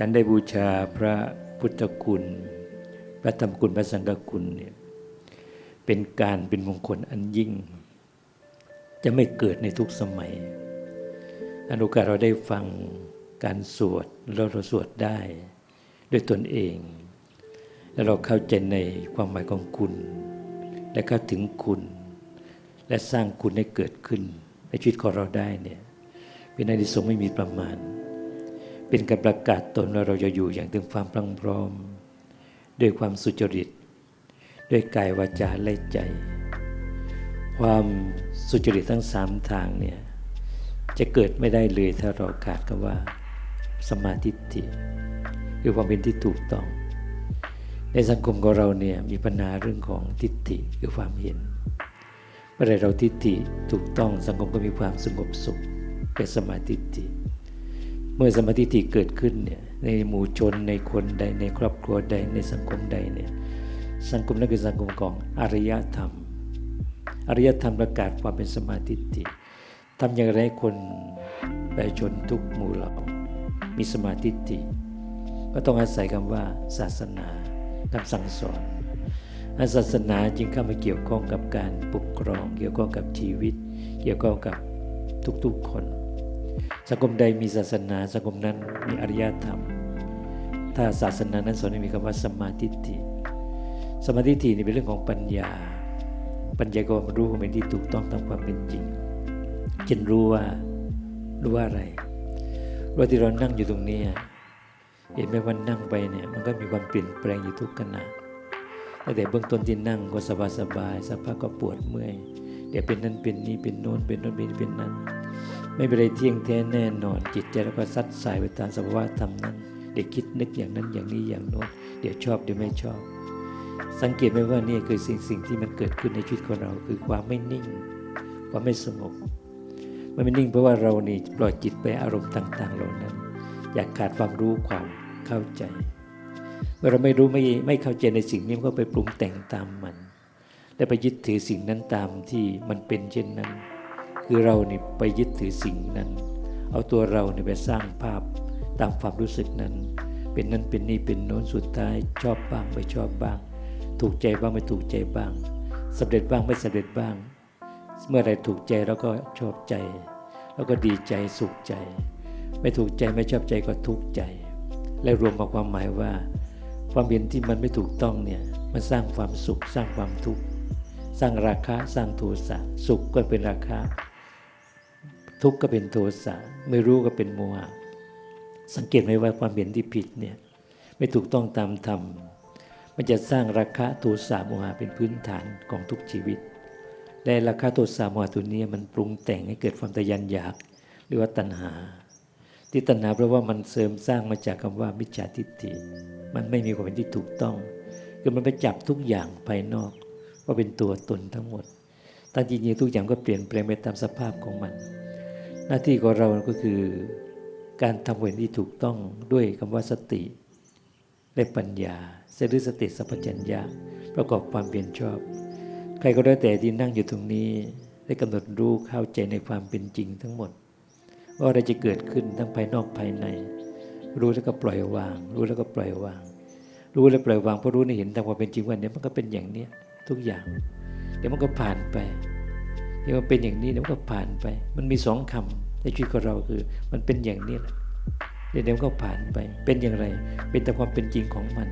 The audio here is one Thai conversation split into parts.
การได้บูชาพระพุทธคุณ พระธรรมคุณพระสังฆคุณเนี่ยเป็นการเป็นมงคลอันยิ่ง จะไม่เกิดในทุกสมัยอนุกาเราได้ฟังการสวดแล้วเราสวดได้ ด้วยตนเอง แล้วเราเข้าใจในความหมายของคุณ และเข้าถึงคุณ และสร้างคุณให้เกิดขึ้นในชีวิตของเราได้เนี่ยเป็นอานิสงส์ไม่มีประมาณ เป็นการประกาศตนว่าเราจะอยู่อย่างถึงความพรังพร้อม ด้วยความสุจริต ด้วยกายวาจาและใจ ความสุจริตทั้งสามทางเนี่ยจะเกิดไม่ได้เลยถ้าเราขาดคำว่า สมาธิิคือความเป็นที่ถูกต้อง ในสังคมของเราเนี่ยมีปัญหาเรื่องของทิฏฐิคือความเห็นเมื่อไรเราทิฏฐิถูกต้องสังคมก็มีความสงบสุขเป็นสมาธิิ เมื่อสมาธิิเกิดขึ้นเนี่ยในหมู่ชนในคนใดในครอบครัวใดในสังคมใดเนี่ยสังคมนั้นคือสังคมของอริยธรรม อริยธรรมประกาศความเป็นสมาธิิทำอย่างไรคนประชาชนทุกหมู่เหล่ามีสมาธิิก็ต้องอาศัยคำว่าศาสนาคำสั่งสอนศาสนาจึงเข้ามาเกี่ยวข้องกับการปกครอง เกี่ยวข้องกับชีวิต เกี่ยวข้องกับทุกๆคน สังคมใดมีศาสนาสังคมนั้นมีอริยธรรม ถ้าศาสนานั้นสอนให้มีคำว่าสมาธิิสมาธิินี่เป็นเรื่องของปัญญา ปัญญาก็รู้ความเป็นที่ถูกต้องตามความเป็นจริงจนรู้ว่ารู้ว่าอะไรว่าที่เรานั่งอยู่ตรงนี้เห็นไหมวันนั่งไปเนี่ยมันก็มีความเปลี่ยนแปลงอยู่ทุกขณะแต่เบื้องต้นที่นั่งก็สบายสบายสักพักก็ปวดเมื่อยเดี๋ยวเป็นนั้นเป็นนี้เป็นโน้นเป็นโน้นเป็นเป็นนั้น ไม่เป็นไรเที่ยงแท้แน่นอน จิตใจแล้วก็ซัดสายไปตามสภาวะธรรมนั้น เดี๋ยวคิดนึกอย่างนั้นอย่างนี้อย่างโน้นเดี๋ยวชอบเดี๋ยวไม่ชอบ สังเกตไหมว่านี่คือสิ่งสิ่งที่มันเกิดขึ้นในชีวิตของเราคือความไม่นิ่ง ความไม่สงบมันไม่นิ่งเพราะว่าเรานี่ปล่อยจิตไปอารมณ์ต่าง ๆ เหล่านั้น อยากขาดความรู้ความเข้าใจเมื่อเราไม่รู้ไม่ไม่เข้าใจในสิ่งนี้มันก็ไปปรุงแต่งตามมัน และไปยึดถือสิ่งนั้นตามที่มันเป็นเช่นนั้น คือเรานี่ไปยึดถือสิ่งนั้น เอาตัวเราเนี่ยไปสร้างภาพตามความรู้สึกนั้น เป็นนั้นเป็นนี่เป็นโน้นสุดท้าย ชอบบ้างไม่ชอบบ้าง ถูกใจบ้างไม่ถูกใจบ้างสำเร็จบ้างไม่สำเร็จบ้าง เมื่อไรถูกใจเราก็ชอบใจ แล้วก็ดีใจสุขใจ ไม่ถูกใจไม่ชอบใจก็ทุกข์ใจ และรวมมาความหมายว่า ความเห็นที่มันไม่ถูกต้องเนี่ยมันสร้างความสุขสร้างความทุกข์สร้างราคะสร้างโทสะสุขก็เป็นราคะ ทุกข์ก็เป็นโทสะไม่รู้ก็เป็นโมหะสังเกตไหมว่าความเห็นที่ผิดเนี่ยไม่ถูกต้องตามธรรม มันจะสร้างราคะโทสะโมหะเป็นพื้นฐานของทุกชีวิต และราคะโทสะโมหะตัวนี้มันปรุงแต่งให้เกิดความทะยานอยากหรือว่าตัณหา ที่ตัณหาเพราะว่ามันเสริมสร้างมาจากคำว่ามิจฉาทิฏฐิ มันไม่มีความเป็นที่ถูกต้อง คือมันไปจับทุกอย่างภายนอกว่าเป็นตัวตนทั้งหมดตั้งจริงๆทุกอย่างก็เปลี่ยนแปลงไปตามสภาพของมัน หน้าที่ของเราก็คือการทำเวรที่ถูกต้องด้วยคำว่าสติ และปัญญาเสรีสติสัพพัญญาประกอบความเปลี่ยนชอบ ใครก็ได้แต่ที่นั่งอยู่ตรงนี้ได้กำหนดรู้เข้าใจในความเป็นจริงทั้งหมด ว่าอะไรจะเกิดขึ้นทั้งภายนอกภายใน รู้แล้วก็ปล่อยวาง รู้แล้วก็ปล่อยวาง รู้แล้วปล่อยวางเพราะรู้ในเห็นตามความเป็นจริงว่าเนี่ยมันก็เป็นอย่างเนี้ยทุกอย่าง เดี๋ยวมันก็ผ่านไป เดี๋ยวมันเป็นอย่างนี้เดี๋ยวมันก็ผ่านไป มันมีสองคำในชีวิตของเราคือ มันเป็นอย่างนี้แหละเดี๋ยวมันก็ผ่านไป เป็นอย่างไร เป็นแต่ความเป็นจริงของมัน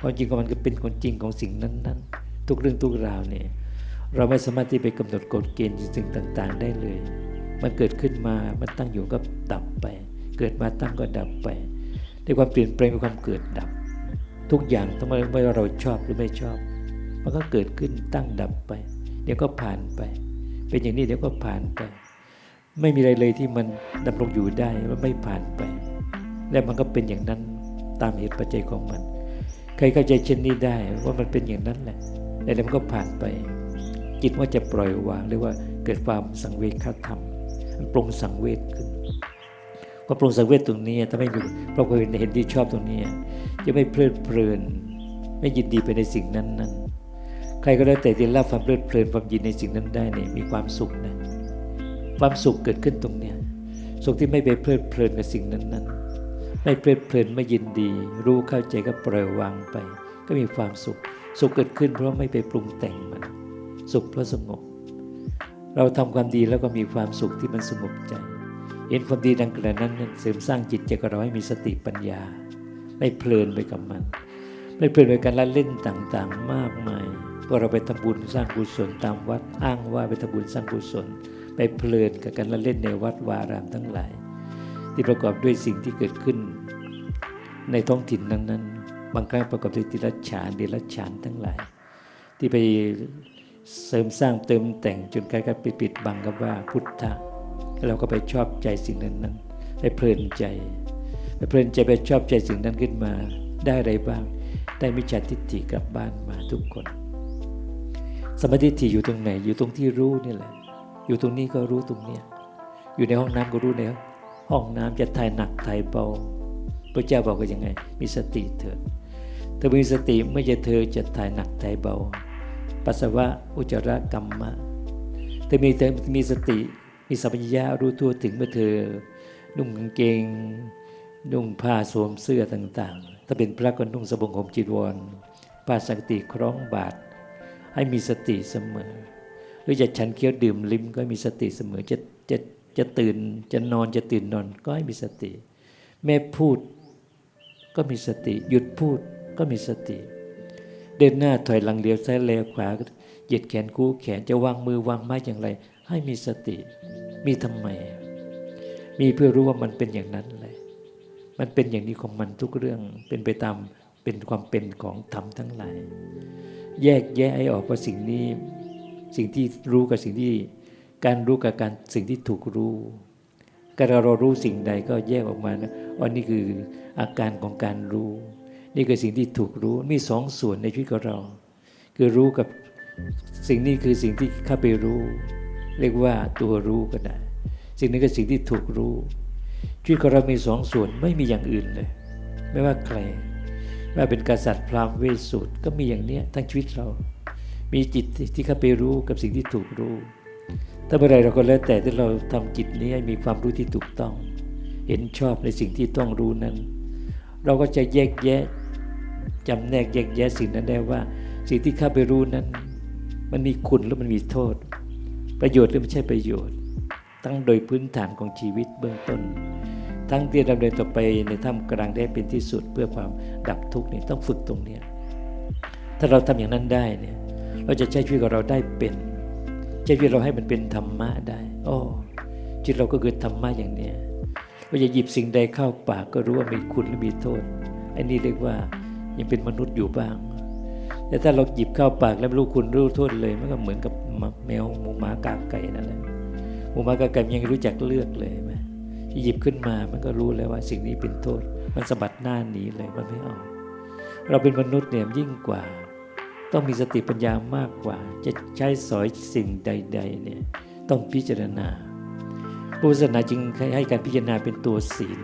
ความจริงของมันก็เป็นคนจริงของสิ่งนั้น ๆ ทุกเรื่องทุกราวเนี่ยเราไม่สามารถที่ไปกำหนดกฎเกณฑ์สิ่งต่าง ๆ ได้เลย มันเกิดขึ้นมา มันตั้งอยู่ก็ดับไป เกิดมาตั้งก็ดับไปในความเปลี่ยนแปลงเป็นความเกิดดับ ทุกอย่างต้งไม่ว่าเราชอบหรือไม่ชอบ มันก็เกิดขึ้นตั้งดับไป เดี๋ยวก็ผ่านไป เป็นอย่างนี้เดี๋ยวก็ผ่านไป ไม่มีอะไรเลยที่มันดำรงอยู่ได้มันไม่ผ่านไป และมันก็เป็นอย่างนั้นตามเหตุปัจจัยของมัน ใครเข้าใจเช่นนี้ได้ว่ามันเป็นอย่างนั้นแหละแล้วมันก็ผ่านไป จิตว่าจะปล่อยวางหรือว่าเกิดความสังเวชธรรมมันปรงสังเวชขึ้นความปรงสังเวชตรงนี้ถ้าไม่มีเราเคยเห็นที่ชอบตรงนี้ จะไม่เพลิดเพลิน ไม่ยินดีไปในสิ่งนั้นนั้น ครก็แล้วแต่ที่รับความเพลิดเพลินความยินในสิ่งนั้นได้เนี่ยมีความสุขนะความสุขเกิดขึ้นตรงเนี้ยสุขที่ไม่ไปเพลิดเพลินกับสิ่งนั้นนั้นไม่เพลิดเพลินไม่ยินดี รู้เข้าใจก็ปล่อยวางไป ก็มีความสุข สุขเกิดขึ้นเพราะไม่ไปปรุงแต่งมัน สุขเพราะสงบ เราทำความดีแล้วก็มีความสุขที่มันสงบใจ เห็นความดีดังกระนั้นเสริมสร้างจิตใจของเราให้มีสติปัญญา ไม่เพลินไปกับมัน ไม่เพลินไปกับเล่นต่างๆ มากมาย พอเราไปทำบุญสร้างกุศลตามวัดอ้างว่าไปทำบุญสร้างกุศล ไปเพลินกับการละเล่นในวัดวารามทั้งหลาย ที่ประกอบด้วยสิ่งที่เกิดขึ้น ในท้องถิ่นนั้นๆ บางครั้งประกอบด้วยติรัจฉานเดรัจฉานทั้งหลาย ที่ไปเสริมสร้างเติมแต่งจนกลายกับไปปิดบังกับว่าพุทธะเราก็ไปชอบใจสิ่งนั้นนั้นไปเพลินใจไปเพลินใจไปชอบใจสิ่งนั้นขึ้นมา ได้อะไรบ้าง ได้มิจฉาทิฏฐิกลับบ้านมาทุกคน สมาธิที่อยู่ตรงไหน อยู่ตรงที่รู้นี่แหละ อยู่ตรงนี้ก็รู้ตรงเนี้ยอยู่ในห้องน้ำก็รู้ในห้องน้ำจะถ่ายหนักถ่ายเบาพระเจ้าบอกว่ายังไง มีสติเถิดเธอมีสติเมื่อจะเธอจะถ่ายหนักถ่ายเบา ปัสสาวะอุจจาระกรรมะเธอมีเธอมีสติมีสัมปชัญญะรู้ทั่วถึงเมื่อเธอ นุ่งกางเกง นุ่งผ้าสวมเสื้อต่างๆ ถ้าเป็นพระก็นุ่งสบงห่มจีวรผ้าสังติคล้องบาท ให้มีสติเสมอ หรือจะฉันเคี้ยวดื่มลิ้มก็ให้มีสติเสมอจะจะจะตื่นจะนอนจะตื่นนอนก็ให้มีสติ แม่พูดก็มีสติ หยุดพูดก็มีสติ เดินหน้าถอยหลังเลี้ยวซ้ายเลี้ยวขวาเหยียดแขนคู่แขนจะวางมือวางไม้อย่างไร ให้มีสติ มีทำไม มีเพื่อรู้ว่ามันเป็นอย่างนั้นเลยมันเป็นอย่างนี้ของมันทุกเรื่องเป็นไปตาม เป็นความเป็นของธรรมทั้งหลาย แยกแยะให้ออกว่าสิ่งนี้สิ่งที่รู้กับสิ่งที่การรู้กับการสิ่งที่ถูกรู้การเรารู้สิ่งใดก็แยกออกมานะว่านี่คืออาการของการรู้ นี่คือสิ่งที่ถูกรู้มีสองส่วนในชีวิตของเรา คือรู้กับสิ่งนี้คือสิ่งที่เข้าไปรู้ เรียกว่าตัวรู้ก็ได้สิ่งนี้คือสิ่งที่ถูกรู้ชีวิตของเรามีสองส่วนไม่มีอย่างอื่นเลย ไม่ว่าใคร ว่าเป็นกษัตริย์พราหมณ์เวสสุดก็มีอย่างเนี้ยทั้งชีวิตเรา มีจิตที่เข้าไปรู้กับสิ่งที่ถูกรู้ ถ้าเมื่อไรเราก็แล้วแต่ที่เราทำจิตนี้ให้มีความรู้ที่ถูกต้อง เห็นชอบในสิ่งที่ต้องรู้นั้น เราก็จะแยกแยะจำแนกแยกแยะสิ่งนั้นได้ว่า สิ่งที่เข้าไปรู้นั้น มันมีคุณหรือมันมีโทษ ประโยชน์หรือไม่ใช่ประโยชน์ ตั้งโดยพื้นฐานของชีวิตเบื้องต้น ทั้งที่ดำเนินต่อไปในท่ามกลางได้เป็นที่สุดเพื่อความดับทุกข์นี่ต้องฝึกตรงนี้ถ้าเราทำอย่างนั้นได้เนี่ยเราจะใช้ชีวิตของเราได้เป็นใช้ชีวิตเราให้มันเป็นธรรมะได้โอ้จิตเราก็คือธรรมะอย่างเนี้ยเราจะหยิบสิ่งใดเข้าปากก็รู้ว่ามีคุณหรือมีโทษอันนี้เรียกว่ายังเป็นมนุษย์อยู่บ้าง แต่ถ้าเราหยิบเข้าปากแล้วรู้คุณรู้โทษเลยมันก็เหมือนกับแมวหมูหมากาไก่นั่นแหละหมูหมากาไก่ยังรู้จักเลือกเลย ไหมหยิบขึ้นมามันก็รู้เลยว่าสิ่งนี้เป็นโทษ มันสะบัดหน้าหนีเลยมันไม่เอา เราเป็นมนุษย์เนี่ยยิ่งกว่า ต้องมีสติปัญญามากกว่า จะใช้สอยสิ่งใด ๆ เนี่ยต้องพิจารณาพุทธศาสนาจึงให้การพิจารณาเป็นตัวศีล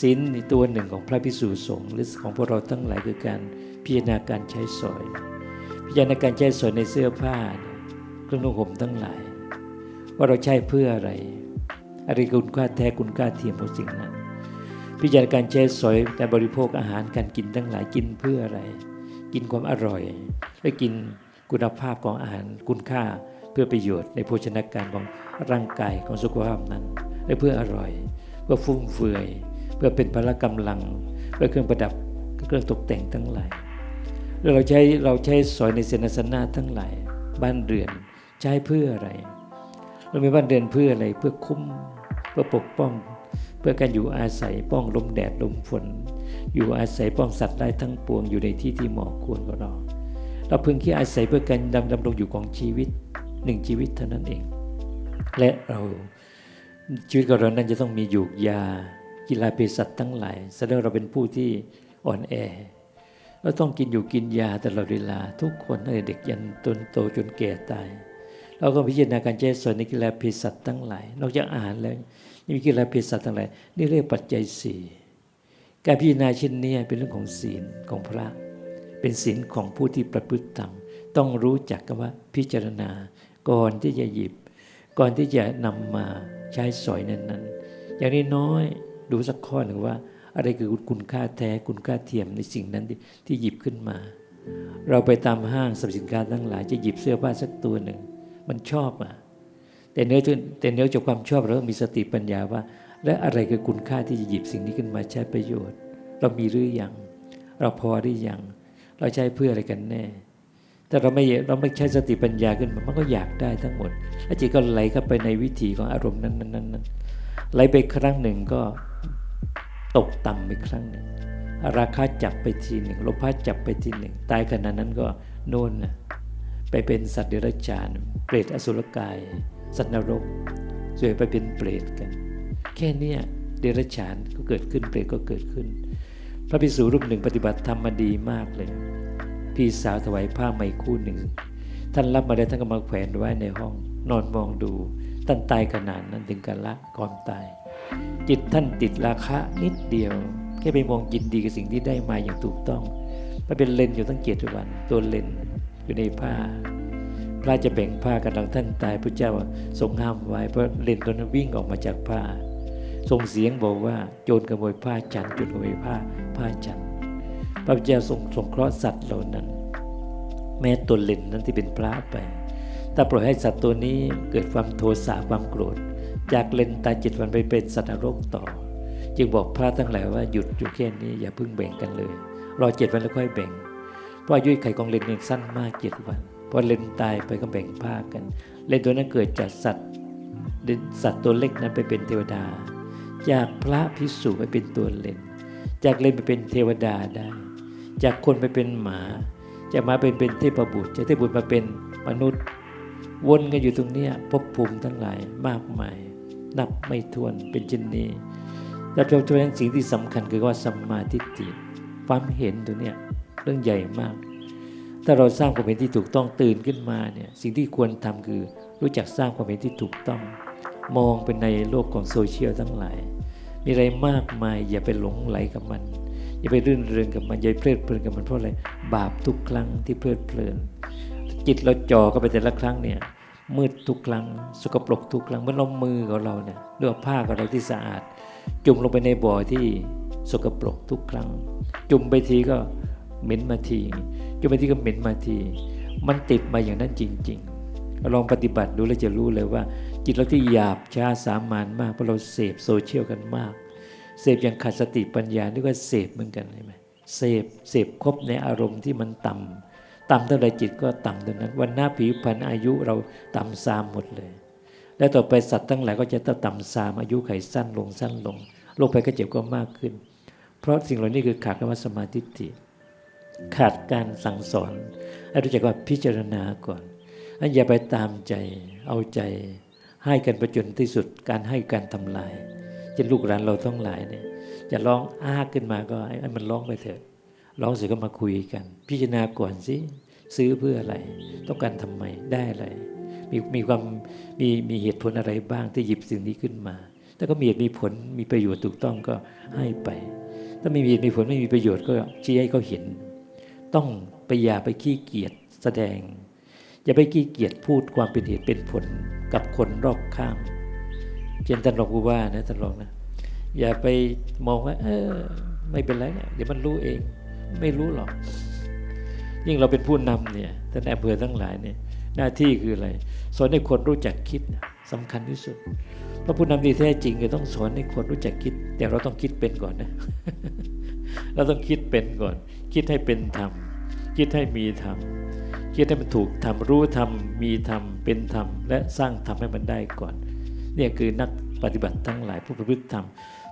ศีลในตัวหนึ่งของพระพิสุสงฆ์หรือของพวกเราทั้งหลายคือการพิจารณาการใช้สอย พิจารณาการใช้สอยในเสื้อผ้าเครื่องนุ่งห่มทั้งหลาย ว่าเราใช้เพื่ออะไร อะไรคุณค่าแท้คุณค่าเทียมของสิ่งนั้น พิจารณาการใช้สอยการบริโภคอาหารการกินทั้งหลายกินเพื่ออะไร กินความอร่อย และกินคุณภาพของอาหารคุณค่าเพื่อประโยชน์ในโภชนาการของร่างกายของสุขภาพนั้น และเพื่ออร่อย เพื่อฟุ่มเฟือย เพื่อเป็นพละกำลัง เพื่อเครื่องประดับเครื่องตกแต่งทั้งหลายแล้วเราใช้เราใช้สอยในเสนาสนะทั้งหลาย บ้านเรือนใช้เพื่ออะไร เรามีบ้านเรือนเพื่ออะไรเพื่อคุ้มเพื่อปกป้อง เพื่อการอยู่อาศัยป้องลมแดดลมฝน อยู่อาศัยป้องสัตว์ได้ทั้งปวงอยู่ในที่ที่เหมาะควรของเรา เราพึงคิดอาศัยเพื่อการดำดำรงอยู่ของชีวิตหนึ่งชีวิตเท่านั้นเอง และเราชีวิตของเรานั้นจะต้องมีอยู่ยากีฬาเภสัชทั้งหลายแสดงเราเป็นผู้ที่อ่อนแอเราต้องกินอยู่กินยาตลอดเวลาทุกคนตั้งแต่เด็กยันจนโตจนแก่ตาย เราก็พิจารณาการใช้ส่วนในกีฬาเภสัชทั้งหลายนอกจากอาหารแล้วยังมีกีฬาเภสัชทั้งหลายนี่เรียกปัจจัยสี่การพิจารณาเช่นนี้เป็นเรื่องของศีลของพระ เป็นศีลของผู้ที่ประพฤติธรรมต้องรู้จักกันว่าพิจารณาก่อนที่จะหยิบ ก่อนที่จะนำมาใช้สอยนั้นๆ อย่างนี้น้อยดูสักข้อหนึ่งว่า อะไรคือคุณค่าแท้คุณค่าเทียมในสิ่งนั้นที่ที่หยิบขึ้นมา เราไปตามห้างสรรพสินค้าทั้งหลายจะหยิบเสื้อผ้าสักตัวหนึ่ง มันชอบอะแต่เนื้อแต่เนื้อจากความชอบเราต้องมีสติปัญญาว่า และอะไรคือคุณค่าที่จะหยิบสิ่งนี้ขึ้นมาใช้ประโยชน์ เรามีหรือยัง เราพอหรือยัง เราใช้เพื่ออะไรกันแน่แต่เราไม่เราไม่ใช้สติปัญญาขึ้นมามันก็อยากได้ทั้งหมดแล้วจิตก็ไหลเข้าไปในวิถีของอารมณ์นั้นนั้นนั้นไหลไปครั้งหนึ่งก็ตกต่ำไปครั้งหนึ่งราคาจับไปทีหนึ่งโลภะจับไปทีหนึ่งตายขณะนั้นก็โน่นนะ ไปเป็นสัตว์เดรัจฉาน เปรตอสุรกาย สัตว์นรกสวยไปเป็นเปรตกัน แค่นี้เดรัจฉานก็เกิดขึ้นเปรตก็เกิดขึ้น พระภิกษุรูปหนึ่งปฏิบัติธรรมมาดีมากเลย พี่สาวถวายผ้าใหม่คู่หนึ่ง ท่านรับมาได้ท่านก็มาแขวนไว้ในห้อง นอนมองดูท่านตายขนาดนั้นถึงกันละก่อนตาย จิตท่านติดราคะนิดเดียว แค่ไปมองยินดีกับสิ่งที่ได้มาอย่างถูกต้องไปเป็นเลนอยู่ตั้งเจ็ดวันตัวเลน อยู่ในผ้า พระจะแบ่งผ้ากันหลังท่านตายพระเจ้าทรงห้ามไว้เพราะเลนตัวนั้นวิ่งออกมาจากผ้าส่งเสียงบอกว่าโจรขโมยผ้าจันโจรขโมยผ้าผ้าจัน พระเจ้าทรงสงเคราะห์สัตว์เหล่านั้น แม้ตัวเลนนั้นที่เป็นพระไป ถ้าปล่อยให้สัตว์ตัวนี้เกิดความโทสะความโกรธ จากเลนตายจิตวันไปเป็นสัตว์นรกต่อจึงบอกพระทั้งหลายว่าหยุดอยู่แค่นี้อย่าเพิ่งแบ่งกันเลย รอเจ็ดวันแล้วค่อยแบ่ง เพราะอายุไขของเลนเองสั้นมากเจ็ดวันพอเลนตายไปก็แบ่งผ้ากัน เลนตัวนั้นเกิดจากสัตว์สัตว์ตัวเล็กนั้นไปเป็นเทวดา จากพระพิสุไปเป็นตัวเลนจากเลนไปเป็นเทวดาได้ จากคนไปเป็นหมาจะมาเป็นเป็นเทพบุตรจากเทพบุตรมาเป็นมนุษย์ วนกันอยู่ตรงนี้ยภพภูมิทั้งหลายมากมาย นับไม่ถ้วนเป็นเช่นนี้แล้วเราจะเป็นสิ่งที่สำคัญคือว่าสัมมาทิฏฐิความเห็นตัวเนี้ย เรื่องใหญ่มาก ถ้าเราสร้างความเห็นที่ถูกต้องตื่นขึ้นมาเนี่ยสิ่งที่ควรทำคือรู้จักสร้างความเห็นที่ถูกต้อง มองเป็นในโลกของโซเชียลทั้งหลาย มีอะไรมากมายอย่าไปหลงไหลกับมัน อย่าไปรื่นเริงกับมันอย่าเพลิดเพลินกับมันเพราะอะไรบาปทุกครั้งที่เพลิดเพลิน จิตเราจ่อก็ไปแต่ละครั้งเนี่ยมืดทุกครั้งสกปรกทุกครั้งเมื่อเรามือของเราเนี่ยเลือกผ้าของเราที่สะอาด จุ่มลงไปในบ่อที่สกปรกทุกครั้ง จุ่มไปทีก็ เหม็นมาทีจุ่มไปทีก็เหม็นมาที มันติดมาอย่างนั้นจริง ๆ ลองปฏิบัติดูแล้วจะรู้เลยว่า จิตเราที่หยาบช้าสามานมากเพราะเราเสพโซเชียลกันมาก เสพอย่างขาดสติปัญญานี่ก็เสพเหมือนกันใช่ไหมเสพเสพครบในอารมณ์ที่มันต่ำต่ำเท่าไรจิตก็ต่ำเท่านั้น วันหน้าผิวพรรณอายุเราต่ำซามหมดเลย และต่อไปสัตว์ทั้งหลายก็จะต่ำซามอายุไขสั้นลงสั้นลงโรคภัยก็เจ็บก็มากขึ้น เพราะสิ่งเหล่านี้คือขาดคำว่าสมาธิิ ขาดการสั่งสอนให้รู้จักว่าพิจารณาก่อนอันอย่าไปตามใจเอาใจ ให้กันประจนที่สุดการให้การทำลายจะลูกหลานเราทั้งหลายเนี่ยจะร้องอ้าขึ้นมาก็ให้มันร้องไปเถอะร้องเสร็จก็มาคุยกัน พิจารณาก่อนสิซื้อเพื่ออะไร ต้องการทำไมได้อะไรมีมีความมีมีเหตุผลอะไรบ้างที่หยิบสิ่งนี้ขึ้นมา ถ้าก็มีเหตุมีผลมีประโยชน์ถูกต้องก็ให้ไป ถ้าไม่มีเหตุมีผลไม่มีประโยชน์ก็ชี้ให้เขาเห็น ต้องไปอย่าไปขี้เกียจแสดง อย่าไปขี้เกียจพูดความเป็นเหตุเป็นผลกับคนรอบข้างเช่นท่านรองผู้ว่านะท่านรองนะ อย่าไปมองว่า เออ ไม่เป็นไรเนี่ยเดี๋ยวมันรู้เอง ไม่รู้หรอก ยิ่งเราเป็นผู้นำเนี่ยท่านอำเภอทั้งหลายเนี่ยหน้าที่คืออะไร สอนให้คนรู้จักคิดสำคัญที่สุดเพราะผู้นำที่แท้จริงก็ต้องสอนให้คนรู้จักคิด แต่เราต้องคิดเป็นก่อนนะ เราต้องคิดเป็นก่อน คิดให้เป็นธรรม คิดให้มีธรรมคิดให้มันถูกทำรู้ธรรมมีธรรมเป็นธรรมและสร้างธรรมให้มันได้ก่อนเนี่ยคือนักปฏิบัติทั้งหลายผู้ประพฤติธรรม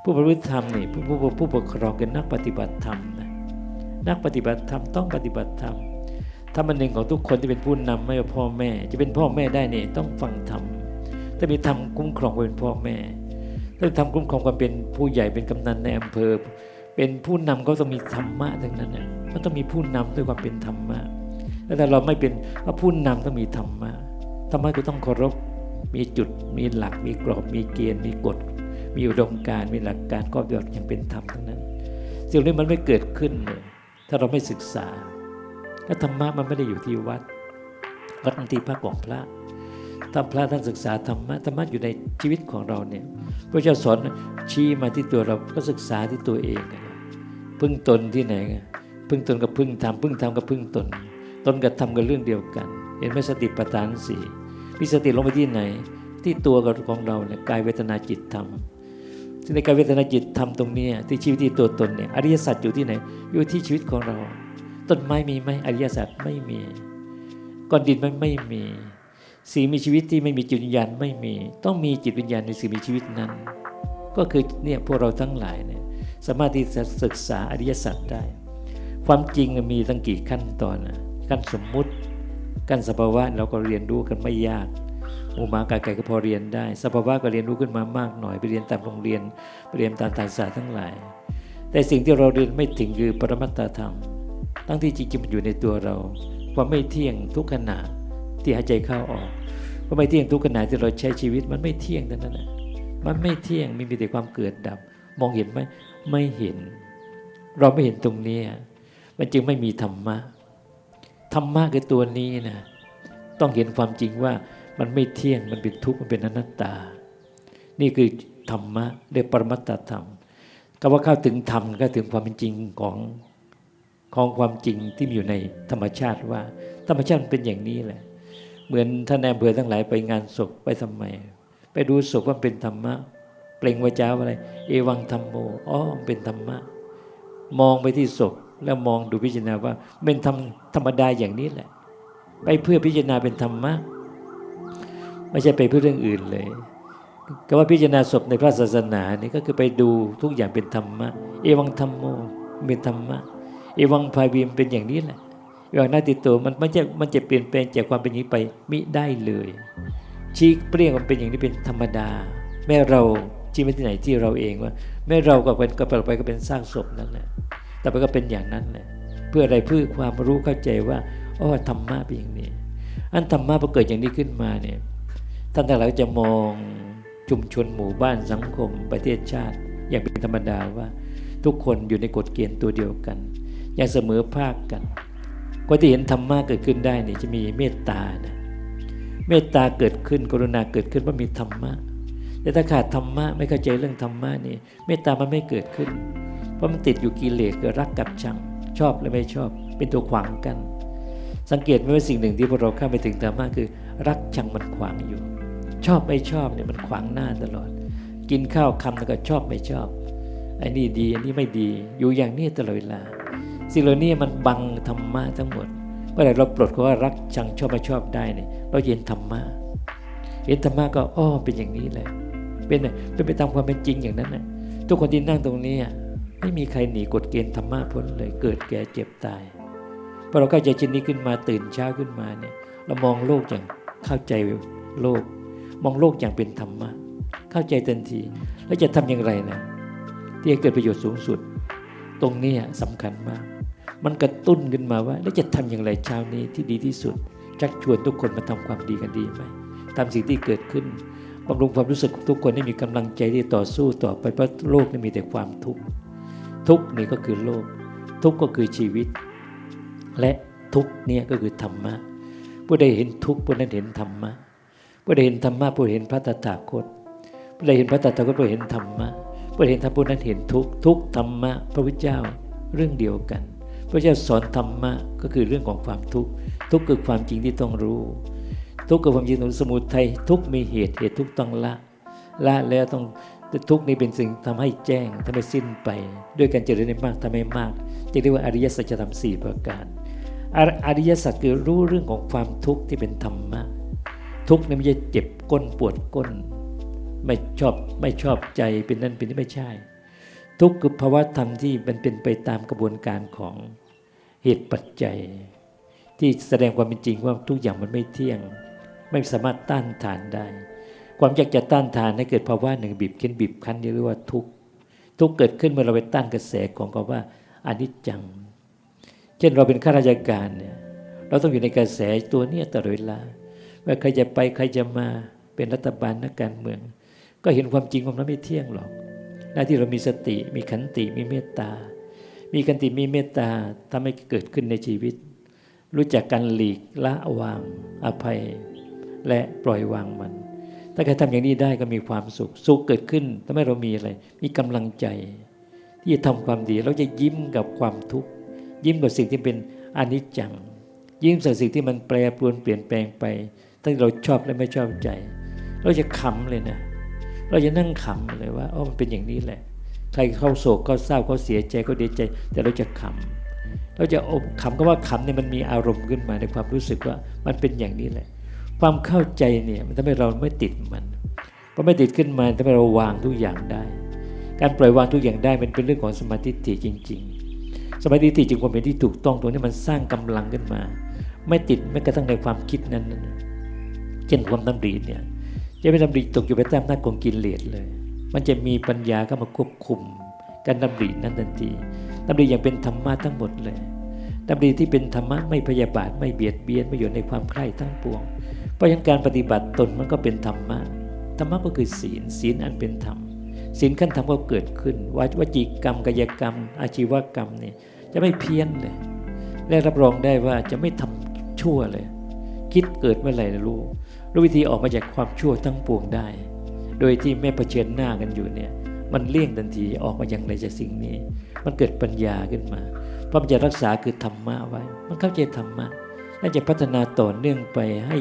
ผู้ประพฤติธรรมนี่ผู้ผู้ผู้ปกครองเป็นนักปฏิบัติธรรมนะนักปฏิบัติธรรมต้องปฏิบัติธรรมถ้ามันหนึ่งของทุกคนที่เป็นผู้นำไม่ว่าพ่อแม่ จะเป็นพ่อแม่ได้เนี่ยต้องฟังธรรมถ้ามีธรรมคุ้มครองเป็นพ่อแม่ถ้าทำคุ้มครองความเป็นผู้ใหญ่เป็นกำนันในอำเภอ เป็นผู้นำก็ต้องมีธรรมะทั้งนั้นนะมันต้องมีผู้นำด้วยความเป็นธรรมะแล้วถ้าเราไม่เป็นว่าผู้นำต้องมีธรรมะธรรมะก็ต้องเคารพมีจุดมีหลักมีกรอบมีเกณฑ์มีกฎ มีอุดมการมีหลักการก็ยอดอย่างเป็นธรรมทั้งนั้นสิ่งนี้มันไม่เกิดขึ้นเลยถ้าเราไม่ศึกษาและธรรมะมันไม่ได้อยู่ที่วัด วัดบางทีพระของพระถ้าพระท่านศึกษาธรรมะธรรมะอยู่ในชีวิตของเราเนี่ยพระเจ้าสอนชี้มาที่ตัวเราก็ศึกษาที่ตัวเอง พึ่งตนที่ไหนพึ่งตนกับพึ่งทำพึ่งทำกับพึ่งตน ตนกับทำกันเรื่องเดียวกัน เห็นไหมสติปัฏฐานสี่มีสติลงไปที่ไหน ที่ตัวของเราเนี่ยกายเวทนาจิตธรรมที่งในกายเวทนาจิตธรรมตรงนี้ที่ชีวิตที่ตัวตนเนี่ยอริยสัจอยู่ที่ไหน อยู่ที่ชีวิตของเรา ต้นไม้มีไหมอริยสัจไม่มีก้อนดินมันไม่มีสิ่งมีชีวิตที่ไม่มีจิตวิญญาณไม่มี ต้องมีจิตวิญญาณในสิ่งมีชีวิตนั้น ก็คือเนี่ยพวกเราทั้งหลายเนี่ย สามารถที่จะศึกษาอริยสัจได้ ความจริงมีตั้งกี่ขั้นตอนนะขั้นสมมุติขั้นสภาวะเราก็เรียนรู้กันไม่ยากหมูหมากาไก่ก็พอเรียนได้ สภาวะก็เรียนรู้ขึ้นมามากหน่อยไปเรียนตามโรงเรียนไปเรียนตามทางศาสตร์ทั้งหลาย แต่สิ่งที่เราเรียนไม่ถึงคือปรมัตถธรรม ทั้งที่จริงๆมันอยู่ในตัวเรา ความไม่เที่ยงทุกขณะที่หายใจเข้าออกความไม่เที่ยงทุกขณะที่เราใช้ชีวิตมันไม่เที่ยงทั้งนั้นแหละมันไม่เที่ยงมีมีแต่ความเกิดดับ มองเห็นไหม ไม่เห็น เราไม่เห็นตรงนี้ มันจึงไม่มีธรรมะ ธรรมะคือตัวนี้นะต้องเห็นความจริงว่ามันไม่เที่ยงมันเป็นทุกข์มันเป็นอนัตตา นี่คือธรรมะเรียกปรมัตถธรรมก็ว่าเข้าถึงธรรมก็ถึงความเป็นจริงของของความจริงที่มีอยู่ในธรรมชาติว่า ธรรมชาติมันเป็นอย่างนี้แหละ เหมือนท่านนายอำเภอทั้งหลายไปงานศพไปทำไม ไปดูศพว่าเป็นธรรมะ ล่งวาจาอะไร เอวังธรรมโมอ๋อเป็นธรรมะ มองไปที่ศพแล้วมองดูพิจารณาว่าเป็นธรรมธรรมดาอย่างนี้แหละ ไปเพื่อพิจารณาเป็นธรรมะไม่ใช่ไปเพื่อเรื่องอื่นเลยก็ว่าพิจารณาศพในพระศาสนานี่ก็คือไปดูทุกอย่างเป็นธรรมะ เอวังธรรมโมเป็นธรรมะ เอวังภายวีมเป็นอย่างนี้แหละเอวังนาติโตมันมันจะมันจะเปลี่ยนแปลงจากความเป็นอย่างนี้ไปมิได้เลยชี้เปรี้ยงมันเป็นอย่างนี้เป็นธรรมดา แม้เรา ชี้ไปที่ไหนที่เราเองว่าแม้เราก็เป็นก็ไปก็เป็นสร้างศพนั่นแหละแต่ไปก็เป็นอย่างนั้นแหละเพื่ออะไรเพื่อความรู้เข้าใจว่าอ๋อธรรมะเป็นอย่างนี้ อันธรรมะพอเกิดอย่างนี้ขึ้นมาเนี่ยท่านทั้งหลายจะมองชุมชนหมู่บ้านสังคมประเทศชาติ อย่างเป็นธรรมดาว่า ทุกคนอยู่ในกฎเกณฑ์ตัวเดียวกันอย่างเสมอภาคกันคนที่เห็นธรรมะเกิดขึ้นได้เนี่ยจะมีเมตตานะเมตตาเกิดขึ้นกรุณาเกิดขึ้นว่าะมีธรรมะ แต่ถ้าขาดธรรมะไม่เข้าใจเรื่องธรรมะนี่เมตตามันไม่เกิดขึ้น เพราะมันติดอยู่กิเลสกับรักกับชังชอบและไม่ชอบ เป็นตัวขวางกัน สังเกตไหมว่าสิ่งหนึ่งที่พวกเราเข้าไปถึงธรรมะคือ รักชังมันขวางอยู่ ชอบไม่ชอบเนี่ยมันขวางหน้าตลอด กินข้าวคำแล้วก็ชอบไม่ชอบไอ้นี่ดีอันนี้ไม่ดีอยู่อย่างนี้ตลอดเวลาสิ่งเหล่านี้มันบังธรรมะทั้งหมดเมื่อไหร่เราปลดคำว่ารักชังชอบไม่ชอบได้เนี่ยเราเห็นธรรมะเห็นธรรมะก็อ้อเป็นอย่างนี้แหละ เป็นเป็นไปตามความเป็นจริงอย่างนั้นนะทุกคนที่นั่งตรงนี้ไม่มีใครหนีกฎเกณฑ์ธรรมะพ้นเลยเกิดแก่เจ็บตายพอเราเข้าใจชิ้นนี้ขึ้นมาตื่นเช้าขึ้นมาเนี่ยเรามองโลกอย่างเข้าใจโลก มองโลกอย่างเป็นธรรมะเข้าใจทันที แล้วจะทำอย่างไรนะที่จะเกิดประโยชน์สูงสุด ตรงนี้สำคัญมาก มันกระตุ้นขึ้นมาว่า แล้วจะทำอย่างไรเช้านี้ที่ดีที่สุดชักชวนทุกคนมาทำความดีกันดีไหมทำสิ่งที่เกิดขึ้น บำรุงความรู้สึกทุกคนให้มีกำลังใจที่ต่อสู้ต่อไปเพราะโลกนี่มีแต่ความทุกข์ทุกนี่ก็คือโลก ทุกก็คือชีวิต และทุกเนี่ยก็คือธรรมะผู้ใดเห็นทุกผู้นั้นเห็นธรรมะผู้ใดเห็นธรรมะผู้เห็นพระตถาคตผู้ใดเห็นพระตถาคตผู้เห็นธรรมะผู้เห็นธรรมผู้นั้นเห็นทุกทุกธรรมะพระพุทธเจ้าเรื่องเดียวกัน พระเจ้าสอนธรรมะก็คือเรื่องของความทุกข์ทุกข์คือความจริงที่ต้องรู้ ทุกข์คือความจริงของสมุทัยทุกข์มีเหตุเหตุทุกข์ต้องละ ละแล้วต้องทุกข์นี้เป็นสิ่งทำให้แจ้งทำให้สิ้นไป ด้วยการเจริญในมากทำให้มากจะเรียกว่าอริยสัจธรรมสี่ประการอริยสัจคือรู้เรื่องของความทุกข์ที่เป็นธรรมะ ทุกข์นี่ไม่ใช่เจ็บก้นปวดก้น ไม่ชอบไม่ชอบใจเป็นนั่นเป็นนี่ไม่ใช่ ทุกข์คือภาวะธรรมที่มันเป็นไปตามกระบวนการของเหตุปัจจัย ที่แสดงความเป็นจริงว่าทุกอย่างมันไม่เที่ยง ไม่สามารถต้านทานได้ ความอยากจะต้านทานให้เกิดภาวะหนึ่งบีบเค้นบีบคั้นเรียกว่าทุกข์ทุกข์เกิดขึ้นเมื่อเราไปต้านกระแสของคำว่าอนิจจัง เช่นเราเป็นข้าราชการเนี่ยเราต้องอยู่ในกระแสตัวนี้ตลอดเวลาว่าใครจะไปใครจะมาเป็นรัฐบาลนักการเมือง ก็เห็นความจริงความันไม่เที่ยงหรอก หน้าที่เรามีสติ มีขันติมีเมตตา มีขันติมีเมตตาทำให้เกิดขึ้นในชีวิต รู้จักการหลีกละวางอภัย และปล่อยวางมัน ถ้าใครทำอย่างนี้ได้ก็มีความสุข สุขเกิดขึ้นทำให้เรามีอะไร มีกำลังใจ ที่จะทำความดีเราจะยิ้มกับความทุกข์ ยิ้มกับสิ่งที่เป็นอนิจจัง ยิ้มกับสิ่งที่มันแปรปรวนเปลี่ยนแปลงไป ทั้งเราชอบและไม่ชอบใจ เราจะขำเลยนะ เราจะนั่งขำเลยว่าอ๋อมันเป็นอย่างนี้แหละ ใครเข้าโศกก็เศร้าก็เสียใจก็ดีใจ แต่เราจะขำเราจะอบขำก็ว่าขำเนี่ยมันมีอารมณ์ขึ้นมาในความรู้สึกว่ามันเป็นอย่างนี้แหละ ความเข้าใจเนี่ยมันทำให้เราไม่ติดมันพอไม่ติดขึ้นมาทำให้เราวางทุกอย่างได้ การปล่อยวางทุกอย่างได้มันเป็นเรื่องของสมาธิติจริง ๆ สมาธิติจึงความเป็นที่ถูกต้องตรงนี้มันสร้างกำลังขึ้นมา ไม่ติดไม่กระทั่งในความคิดนั้นเช่นความดำริเนี่ยจะไม่ดำริตกอยู่ไปตามหน้าของกิเลสเลย มันจะมีปัญญาเข้ามาควบคุม การดำรินั้นทันทีดำริอย่างเป็นธรรมะทั้งหมดเลยดำริที่เป็นธรรมะไม่พยาบาทไม่เบียดเบียนไม่อยู่ในความใคร่ทั้งปวง ราะฉะนั้นการปฏิบัติตนมันก็เป็นธรรมะ ธรรมะก็คือศีล ศีลอันเป็นธรรม ศีลขั้นธรรมก็เกิดขึ้นววจีกรรมกายกรรม อาชีวกรรมเนี่ยจะไม่เพี้ยนเลย และรับรองได้ว่าจะไม่ทำชั่วเลย คิดเกิดเมื่อไหร่รู้ รู้วิธีออกมาจากความชั่วทั้งปวงได้ โดยที่ไม่เผชิญหน้ากันอยู่เนี่ย มันเลี่ยงทันทีออกมาอย่างไรจากสิ่งนี้ มันเกิดปัญญาขึ้นมา เพราะมันจะรักษาคือธรรมะไว้ มันเข้าใจธรรมะและจะพัฒนาต่อเนื่องไปให้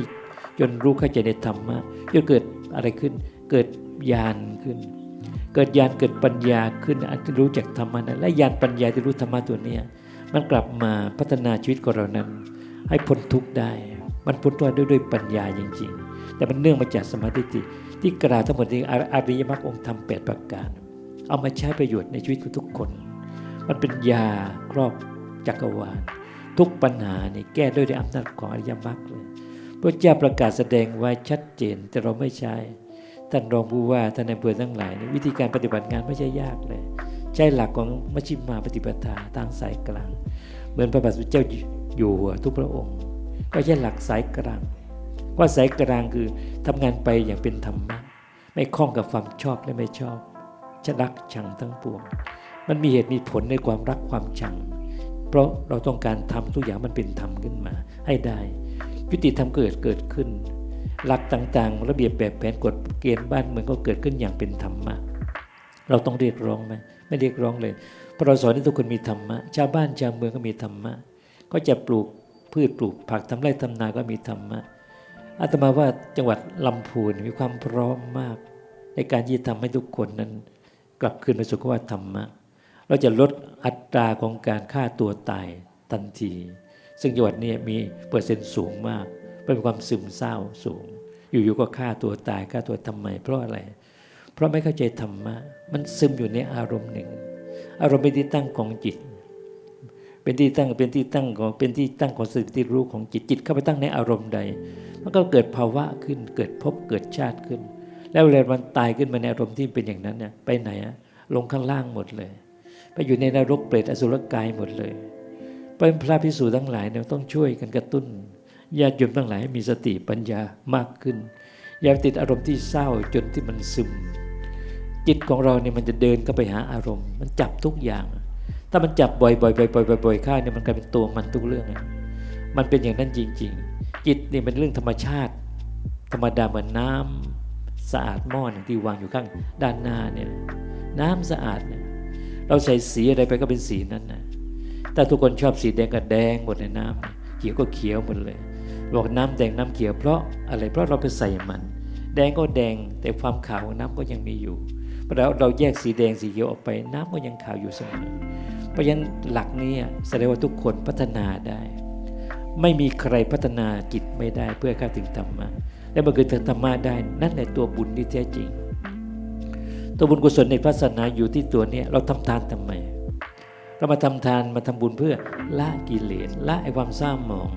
จนรู้เข้าใจในธรรมะจนเกิดอะไรขึ้น เกิดญาณขึ้น เกิดญาณเกิดปัญญาขึ้นอันที่รู้จักธรรมะนั้นและญาณปัญญาที่รู้ธรรมะตัวเนี้ยมันกลับมาพัฒนาชีวิตของเรานั้น ให้พ้นทุกข์ได้ มันพ้นตัวด้วยด้วยปัญญาจริงๆ แต่มันเนื่องมาจากสมาธิที่กล่าวทั้งหมดนี้อริยมรรคองค์ธรรมแปดประการ เอามาใช้ประโยชน์ในชีวิตของทุกคน มันเป็นยาครอบจักรวาล ทุกปัญหานี่แก้ด้วยอำนาจของอริยมรรคเลย พระเจ้าประกาศแสดงไว้ชัดเจนแต่เราไม่ใช้ท่านรองผู้ว่าท่านในอำเภอทั้งหลายวิธีการปฏิบัติงานไม่ใช่ยากเลย ใช้หลักของมัชฌิมาปฏิปทาทางสายกลาง เหมือนพระบาทสมเด็จเจ้าอยู่หัวทุกพระองค์ ก็ใช้หลักสายกลาง ว่าสายกลางคือทำงานไปอย่างเป็นธรรมะไม่คล้องกับความชอบและไม่ชอบจะรักชังทั้งปวง มันมีเหตุมีผลในความรักความชัง เพราะเราต้องการทำทุกอย่างมันเป็นธรรมขึ้นมาให้ได้ ยุติธรรมเกิดเกิดขึ้น หลักต่างๆ ระเบียบแบบแผนกฎเกณฑ์บ้านเมืองก็เกิดขึ้นอย่างเป็นธรรมะ เราต้องเรียกร้องไหมไม่เรียกร้องเลยเพราะเราสอนให้ทุกคนมีธรรมะชาวบ้านชาวเมืองก็มีธรรมะ ก็จะปลูกพืชปลูกผักทำไร่ทำนาก็มีธรรมะอาตมาว่าจังหวัดลำพูนมีความพร้อมมาก ในการที่จะทำให้ทุกคนนั้น กลับคืนไปสู่คำว่าธรรมะ เราจะลดอัตราของการฆ่าตัวตายทันที ซึ่งจังหวัดนี้มีเปอร์เซ็นต์สูงมากเป็นความซึมเศร้าสูง อยู่ๆก็ฆ่าตัวตายฆ่าตัวทำไม เพราะอะไร เพราะไม่เข้าใจธรรมะ มันซึมอยู่ในอารมณ์หนึ่ง อารมณ์เป็นที่ตั้งของจิต เป็นที่ตั้งเป็นที่ตั้งของเป็นที่ตั้งของสติรู้ของจิตจิต เข้าไปตั้งในอารมณ์ใด มันก็เกิดภาวะขึ้น เกิดพบเกิดชาติขึ้น แล้วเวลามันตายขึ้นมาในอารมณ์ที่เป็นอย่างนั้นเนี่ยไปไหนอะลงข้างล่างหมดเลย ไปอยู่ในนรกเปรตอสุรกายหมดเลย เป็นพระพิสูจน์ทั้งหลายเนี่ยต้องช่วยกันกระตุ้นญาติโยมทั้งหลายให้มีสติปัญญามากขึ้น อย่าติดอารมณ์ที่เศร้าจนที่มันซึม จิตของเราเนี่ยมันจะเดินก็ไปหาอารมณ์ มันจับทุกอย่าง ถ้ามันจับบ่อยๆบ่อยๆบ่อยๆข้าเนี่ยมันกลายเป็นตัวมันทุกเรื่อง มันเป็นอย่างนั้นจริง ๆ จิตนี่เป็นเรื่องธรรมชาติ ธรรมดาเหมือนน้ำสะอาดหม้อหนึ่งที่วางอยู่ข้างด้านหน้าเนี่ยน้ำสะอาดเนี่ยเราใส่สีอะไรไปก็เป็นสีนั้นนะ แต่ทุกคนชอบสีแดงก็แดงหมดในน้ำเขียวก็เขียวหมดเลยบอกน้ำแดงน้ำเขียวเพราะอะไรเพราะเราไปใส่มัน แดงก็แดงแต่ความขาวของน้ำก็ยังมีอยู่เราเราแยกสีแดงสีเขียวออกไป น้ำก็ยังขาวอยู่เสมอเพราะฉะนั้นหลักนี้แสดงว่าทุกคนพัฒนาได้ ไม่มีใครพัฒนาจิตไม่ได้เพื่อเข้าถึงธรรมะและเมื่อเกิดถึงธรรมะได้ นั่นแหละตัวบุญที่แท้จริง ตัวบุญกุศลในพระศาสนาอยู่ที่ตัวนี้เราทำทานทำไม เรามาทำทานมาทำบุญเพื่อละกิเลสละไอความเศร้าหมอง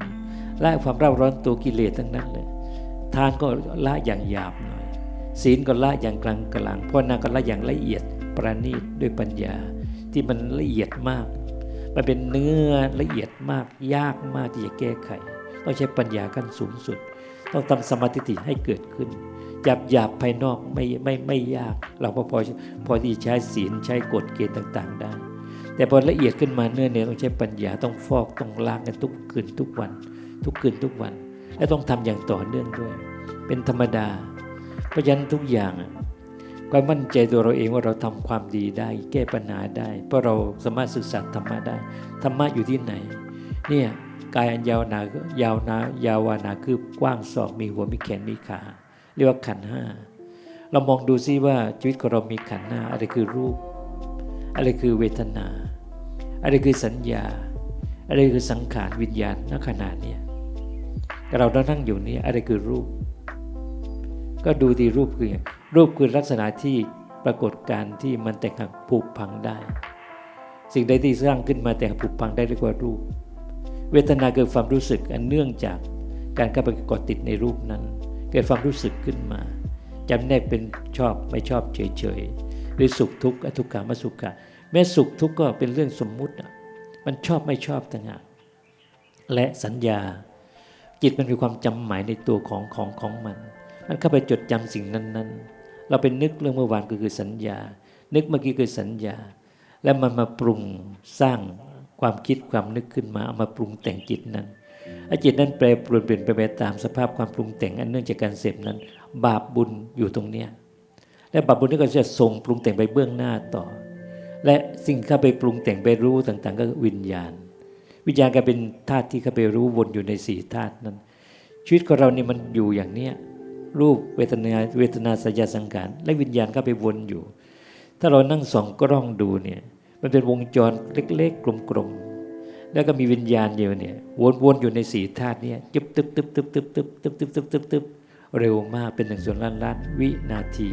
ละความเร่าร้อนตัวกิเลสทั้งนั้นเลยทานก็ละอย่างหยาบหน่อย ศีลก็ละอย่างกลางกลางภาวนาก็ละอย่างละเอียดประณีตด้วยปัญญาที่มันละเอียดมาก มันเป็นเนื้อละเอียดมากยากมากที่จะแก้ไขต้องใช้ปัญญาขั้นสูงสุด ต้องทำสมาธิให้เกิดขึ้นหยาบหยาบภายนอกไม่ไม่ไม่ยาก เราพอพอพอที่ใช้ศีลใช้กฎเกณฑ์ต่าง ๆ ได้ แต่พอละเอียดขึ้นมาเนื้อเนี่ยต้องใช้ปัญญาต้องฟอกต้องล้างกันทุกคืนทุกวัน ทุกคืนทุกวัน และต้องทำอย่างต่อเนื่องด้วย เป็นธรรมดา เพราะฉะนั้นทุกอย่างอะความมั่นใจตัวเราเองว่าเราทำความดีได้ แก้ปัญหาได้ เพราะเราสามารถศึกษาธรรมะได้ธรรมะอยู่ที่ไหน เนี่ยกายอันยาวนายาวนายาวานาคือกว้างศอกมีหัวมีแขนมีขา เรียกว่าขันห้าเรามองดูซิว่าชีวิตของเรามีขันห้าอะไรคือรูป อะไรคือเวทนา อะไรคือสัญญา อะไรคือสังขารวิญญาณณขณะนี้เรานั่งอยู่นี่อะไรคือรูป ก็ดูที่รูปคืออย่างรูปคือลักษณะที่ปรากฏการที่มันแต่งหักผุพังได้ สิ่งใดที่สร้างขึ้นมาแต่งผุพังได้เรียกว่ารูป เวทนาเกิดความรู้สึกอันเนื่องจากการเข้าไปกดติดในรูปนั้น เกิดความรู้สึกขึ้นมาจำแนกเป็นชอบไม่ชอบเฉยๆหรือสุขทุกข์อทุกขามสุขะ แม้สุขทุกข์ก็เป็นเรื่องสมมุติมันชอบไม่ชอบต่างหากและสัญญา จิตมันมีความจำหมายในตัวของของของมัน มันเข้าไปจดจำสิ่งนั้น ๆ เราเป็นนึกเรื่องเมื่อวานก็คือสัญญา นึกเมื่อกี้คือสัญญา แล้วมันมาปรุงสร้างความคิดความนึกขึ้นมาเอามาปรุงแต่งจิตนั้นไอ้จิตนั้นแปรปรวนเปลี่ยนไปไปตามสภาพความปรุงแต่งอันเนื่องจากการเสพนั้น บาปบุญอยู่ตรงเนี้ยและบาปบุญนี่ก็จะส่งปรุงแต่งไปเบื้องหน้าต่อ และสิ่งเข้าไปปรุงแต่งไปรู้ต่างๆ ก็วิญญาณ วิญญาณก็เป็นธาตุที่เข้าไปรู้วนอยู่ในสี่ธาตุนั้น ชีวิตของเรานี่มันอยู่อย่างเนี้ยรูปเวทนาเวทนาสัญญาสังขารและวิญญาณก็ไปวนอยู่ ถ้าเรานั่งส่องกล้องดูเนี่ยมันเป็นวงจรเล็กๆกลมๆแล้วก็มีวิญญาณเดียวเนี่ยวนๆอยู่ในสีธาตุเนี่ยจึ๊บตึ๊บตึ๊บตึ๊บตึ๊บตึ๊บตึ๊บตึ๊บตึ๊บตึ๊บตึ๊บเร็วมากเป็นหนึ่งส่วนล้านล้านวินาที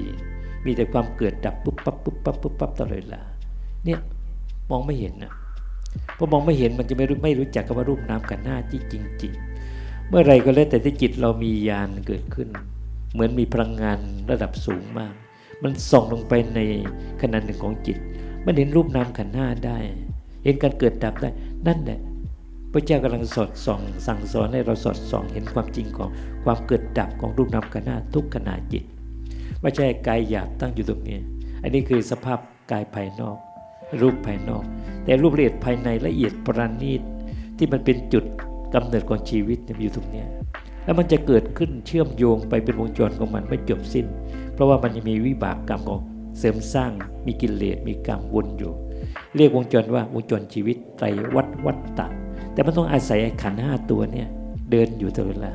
มีแต่ความเกิดดับปุ๊บปั๊บปุ๊บปั๊บปุ๊บปั๊บตลอดเวลา เนี่ยมองไม่เห็นนะพอมองไม่เห็นมันจะไม่รู้ไม่รู้จักกับว่ารูปน้ำกันหน้าที่จริง ๆ เมื่อไรก็แล้วแต่ที่จิตเรามียานเกิดขึ้น เหมือนมีพลังงานระดับสูงมาก มันส่องลงไปในขนาดหนึ่งของจิต มันเห็นรูปนามขันธ์ห้าได้ เห็นการเกิดดับได้ นั่นแหละพระเจ้ากำลังสอดส่อง สั่งสอนให้เราสอดส่องเห็นความจริงของความเกิดดับของรูปนามขันธ์ห้าทุกขณะจิต ไม่ใช่กายหยาบตั้งอยู่ตรงนี้ อันนี้คือสภาพกายภายนอก รูปภายนอก แต่รูปละเอียดภายในละเอียดประณีตที่มันเป็นจุดกำเนิดของชีวิตเนี่ยอยู่ตรงนี้แล้วมันจะเกิดขึ้นเชื่อมโยงไปเป็นวงจรของมันไม่จบสิ้น เพราะว่ามันยังมีวิบากกรรมของเสริมสร้าง มีกิเลสมีกรรมวนอยู่ เรียกวงจรว่าวงจรชีวิตไตรวัฏวัฏตะแต่มันต้องอาศัยขันห้าตัวเนี่ยเดินอยู่ตลอดเวลา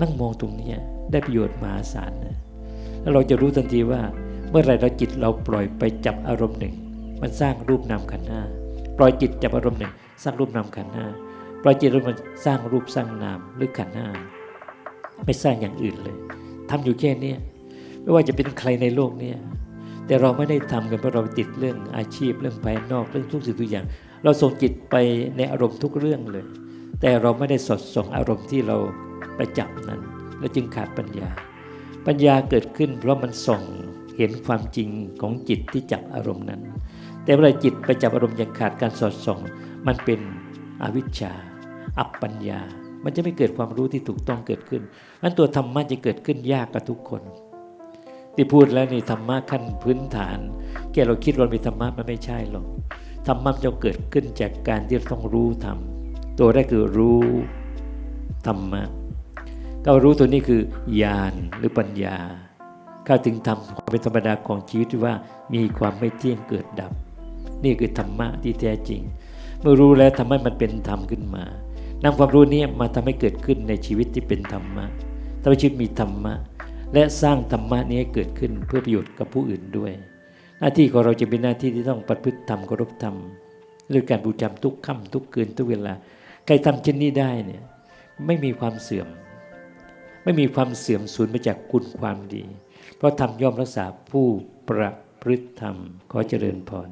นั่งมองตรงนี้ได้ประโยชน์มหาศาลนะแล้วเราจะรู้ทันทีว่าเมื่อไรเราจิตเราปล่อยไปจับอารมณ์หนึ่ง มันสร้างรูปนามขันธ์ห้าปล่อยจิตจับอารมณ์หนึ่งสร้างรูปนามขันธ์ห้าปล่อยจิตมันสร้างรูปสร้างนามหรือขันธ์ห้าไม่สร้างอย่างอื่นเลยทำอยู่แค่นี้ไม่ว่าจะเป็นใครในโลกเนี้ยแต่เราไม่ได้ทำกันเพราะเราติดเรื่องอาชีพเรื่องภายนอกเรื่องทุกสิ่งทุกอย่าง เราส่งจิตไปในอารมณ์ทุกเรื่องเลย แต่เราไม่ได้สอดส่องอารมณ์ที่เราไปจับนั้นเราจึงขาดปัญญา ปัญญาเกิดขึ้น เพราะมันส่องเห็นความจริงของจิตที่จับอารมณ์นั้น แต่เวลาจิตไปจับอารมณ์ยังขาดการสอดส่อง มันเป็นอวิชชา อัปปัญญา มันจะไม่เกิดความรู้ที่ถูกต้องเกิดขึ้นนั้นตัวธรรมะจะเกิดขึ้นยากกับทุกคน ที่พูดแล้วนี่ธรรมะขั้นพื้นฐานแค่เราคิดว่ามีธรรมะมันไม่ใช่หรอกธรรมะจะเกิดขึ้นจากการที่เราต้องรู้ธรรมตัวแรกคือรู้ธรรมะก็รู้ตัวนี้คือญาณหรือปัญญา เข้าถึงธรรมความเป็นธรรมดาของชีวิตว่ามีความไม่เที่ยงเกิดดับ นี่คือธรรมะที่แท้จริง เมื่อรู้แล้วทำให้มันเป็นธรรมขึ้นมานำความรู้นี้มาทำให้เกิดขึ้นในชีวิตที่เป็นธรรมะทำให้ชีวิตมีธรรมะ และสร้างธรรมะนี้ให้เกิดขึ้นเพื่อประโยชน์กับผู้อื่นด้วย หน้าที่ของเราจะเป็นหน้าที่ที่ต้องประพฤติธรรมเคารพธรรมด้วยการบูชาทุกค่ำทุกคืนทุกเวลาใครทำเช่นนี้ได้เนี่ยไม่มีความเสื่อม ไม่มีความเสื่อมสูญมาจากคุณความดี เพราะธรรมย่อมรักษาผู้ประพฤติธรรมขอเจริญพร